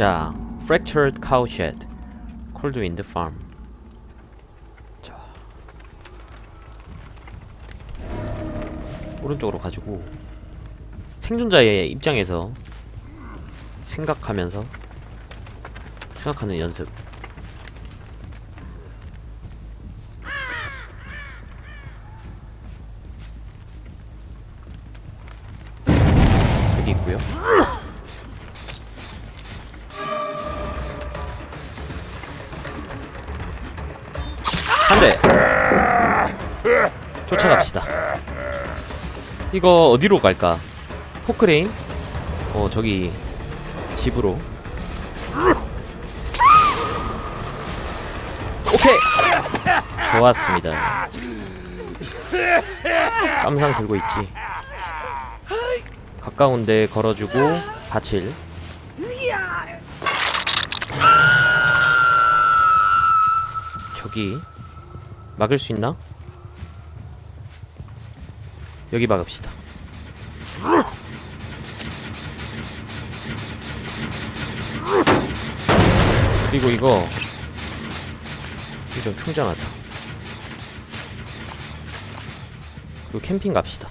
자, Fractured Cowshed, Cold Wind Farm. 자, 오른쪽으로 가지고 생존자의 입장에서 생각하면서 생각하는 연습. 여기 있고요. 쫓아갑시다. 이거 어디로 갈까? 포크레인? 어 저기 집으로. 오케이. 좋았습니다. 깜상 들고 있지. 가까운데 걸어주고 바칠. 저기 막을 수 있나? 여기 막읍시다. 그리고 이거 좀 충전하자. 그리고 캠핑 갑시다.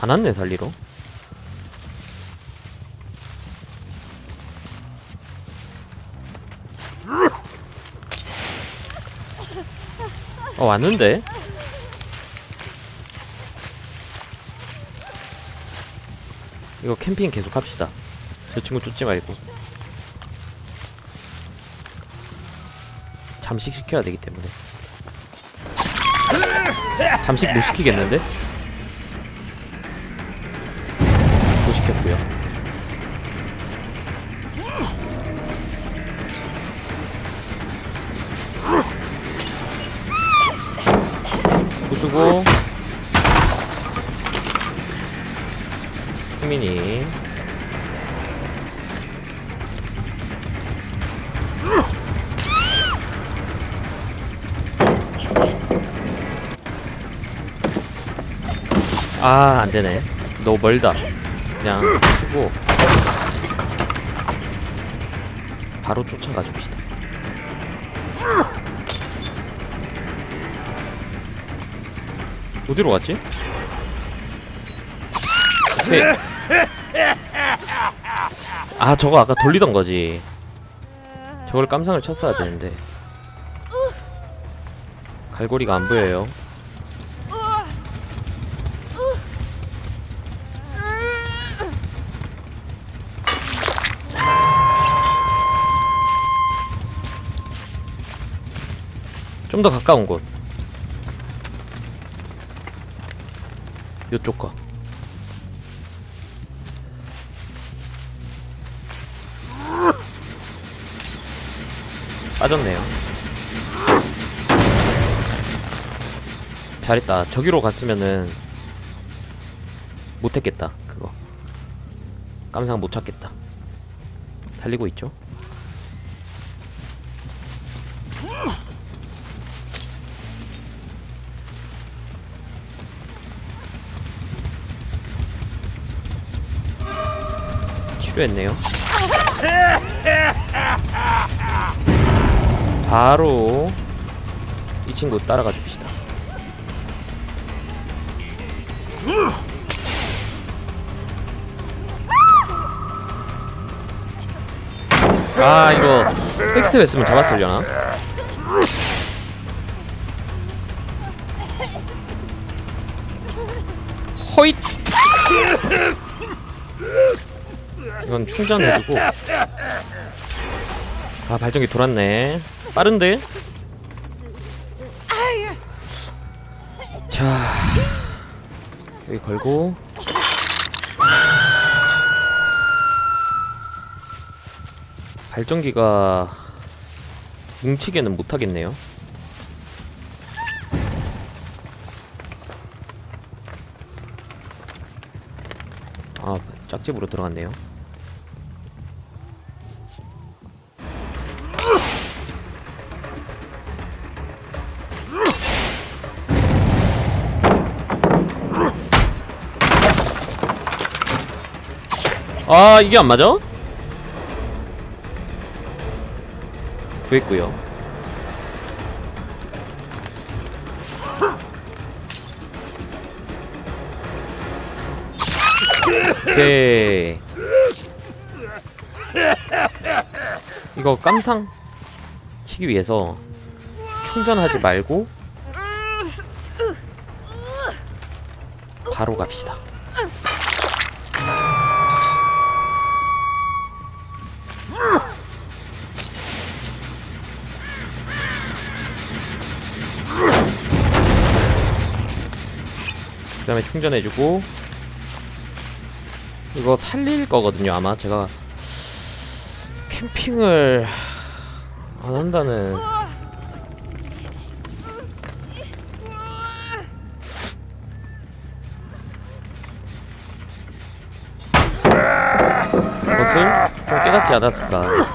안 왔네 살리러. 어 왔는데? 이거 캠핑 계속 합시다. 저 친구 쫓지 말고. 잠식 시켜야 되기 때문에. 잠식 못 시키겠는데? 못 시켰고요. 부수고. 흥민이. 아 안되네. 너무 멀다. 그냥 쓰고. 바로 쫓아가 줍시다 어디로 갔지? 오케이. 아 저거 아까 돌리던 거지. 저걸 깜상을 쳤어야 되는데. 갈고리가 안 보여요. 좀 더 가까운 곳 요쪽 거. 빠졌네요. 잘했다. 저기로 갔으면은 못했겠다 그거. 깜상 못 찾겠다. 달리고 있죠 치료했네요 바로 이 친구 따라가 줍시다 아 이거 백스텝 했으면 잡았으려나? 허잇! 이건 충전해두고. 아 발전기 돌았네. 빠른데? 자 여기 걸고. 발전기가 뭉치게는 못하겠네요. 아 짝집으로 들어갔네요 아 이게 안 맞아? 구했고요. 오케이. 이거 깜상 치기 위해서 충전하지 말고 바로 갑시다 그 다음에 충전해주고. 이거 살릴 거거든요 아마. 제가 캠핑을 안 한다는. 것을 좀 깨닫지 않았을까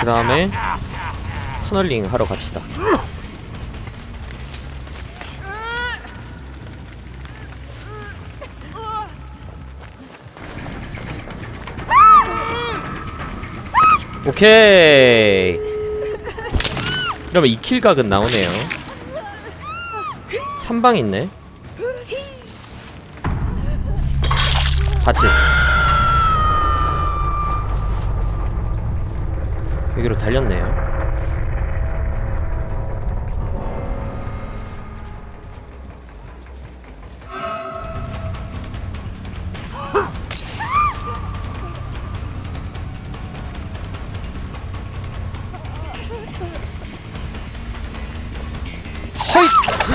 그 다음에 터널링 하러 갑시다. 오케이. 이러면 2킬 각은 나오네요. 한 방 있네. 같이 여기로 달렸네요!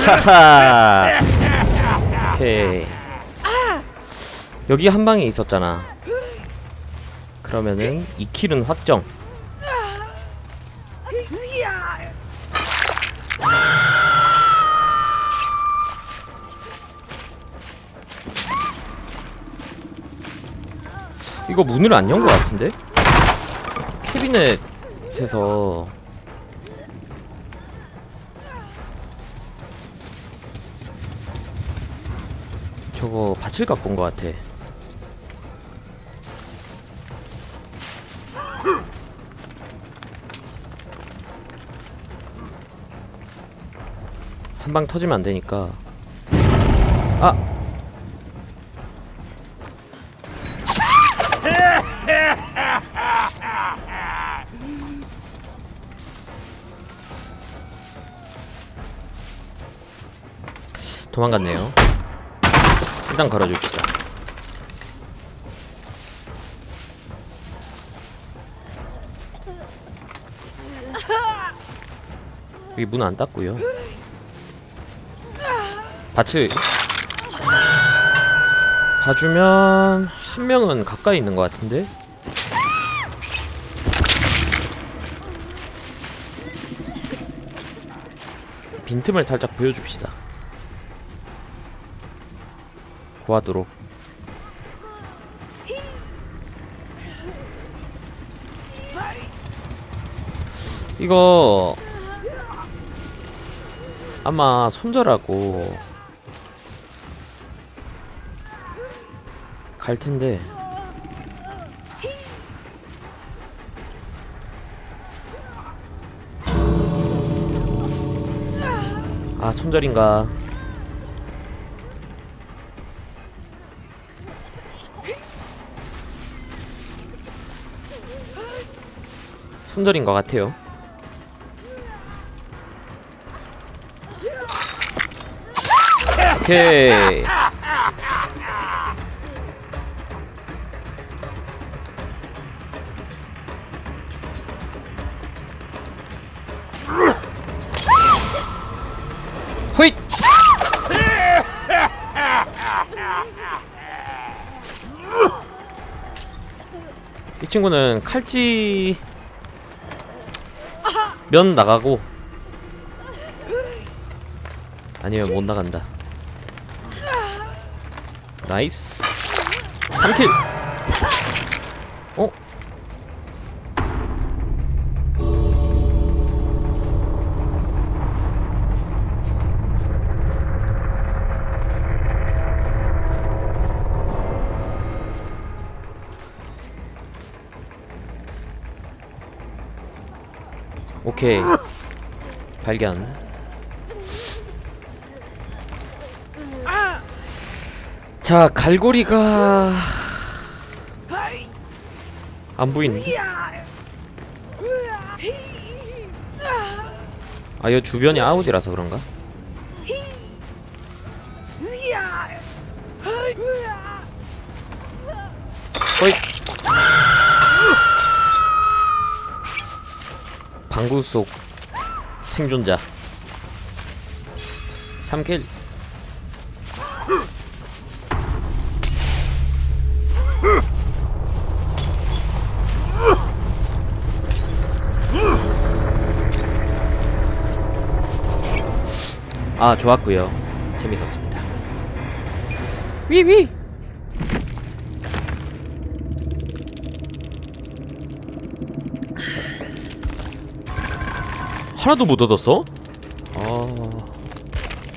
하하. 오케이. 여기 한 방에 있었잖아. 그러면은 2킬은 확정 이거 문을 안 연 것 같은데? 캐비넷에서. 저거 밭을 갖고 온 것 같아. 한 방 터지면 안 되니까. 아 도망갔네요. 일단 걸어줍시다. 여기 문 안 닫고요. 밭을 봐주면 한 명은 가까이 있는 것 같은데. 빈틈을 살짝 보여줍시다. 구하도록 이거 아마 손절하고 갈 텐데 아 손절인가 손절인 것 같아요. 오케이. 친구는 칼찌 면 나가고 아니면 못 나간다. 나이스. 3킬 오케이. 발견. 자 갈고리가 안 보이는데 아 이거 주변이 아우지라서 그런가? 호잇 방구 속 생존자. 3킬. 아 좋았고요. 재밌었습니다. 위위 하나도 못 얻었어? 아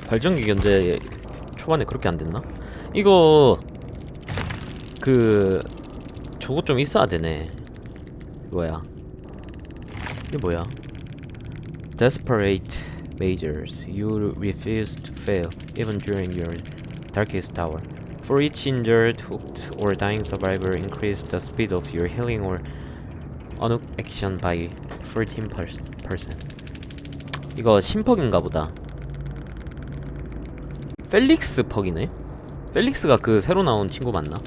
발전기 견제 초반에 그렇게 안 됐나? 이거 그 저거 좀 있어야 되네. 뭐야? 이게 뭐야? Desperate measures. You refuse to fail even during your darkest hour. For each injured, hooked, or dying survivor, increase the speed of your healing or unhook action by 14%. 이거 심퍽인가 보다. 펠릭스 퍽이네? 펠릭스가 그 새로 나온 친구 맞나?